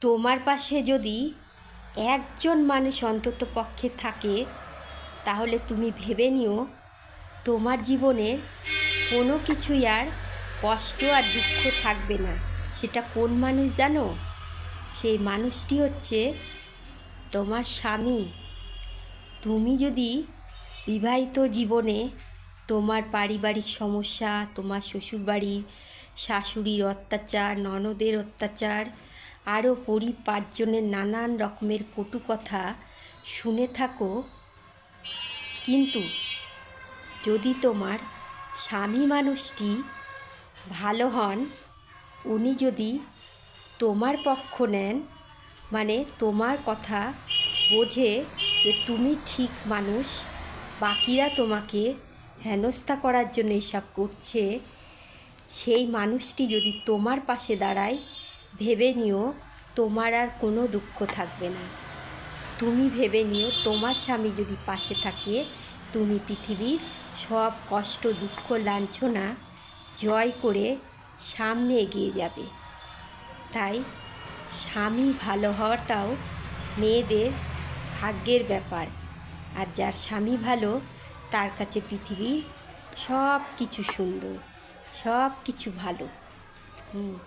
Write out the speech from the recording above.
তোমার পাশে যদি একজন মানুষ অন্তত পক্ষে থাকে, তাহলে তুমি ভেবে নিও, তোমার জীবনের কোনো কিছুই আর কষ্ট আর দুঃখ থাকবে না। সেটা কোন মানুষ জানো? সেই মানুষটি হচ্ছে তোমার স্বামী। তুমি যদি বিবাহিত জীবনে তোমার পারিবারিক সমস্যা, তোমার শ্বশুরবাড়ির শাশুড়ির অত্যাচার, ননদের অত্যাচার আরও পরিপার্জনের নানান রকমের কটু কথা শুনে থাকো। কিন্তু যদি তোমার স্বামী মানুষটি ভালো হন, উনি যদি তোমার পক্ষ নেন মানে তোমার কথা বোঝে যে তুমি ঠিক মানুষ, বাকিরা তোমাকে হেনস্থা করার জন্য এসব করছে, সেই মানুষটি যদি তোমার পাশে দাঁড়ায় ভেবে নিও, তোমার আর কোনো দুঃখ থাকবে না। তুমি ভেবে নিও, তোমার স্বামী যদি পাশে থাকে, তুমি পৃথিবীর সব কষ্ট, দুঃখ, লাঞ্ছনা জয় করে সামনে এগিয়ে যাবে। তাই স্বামী ভালো হওয়াটাও মেয়েদের ভাগ্যের ব্যাপার। আর যার স্বামী ভালো, তার কাছে পৃথিবীর সব কিছু সুন্দর সব কিছু ভালো। হুম।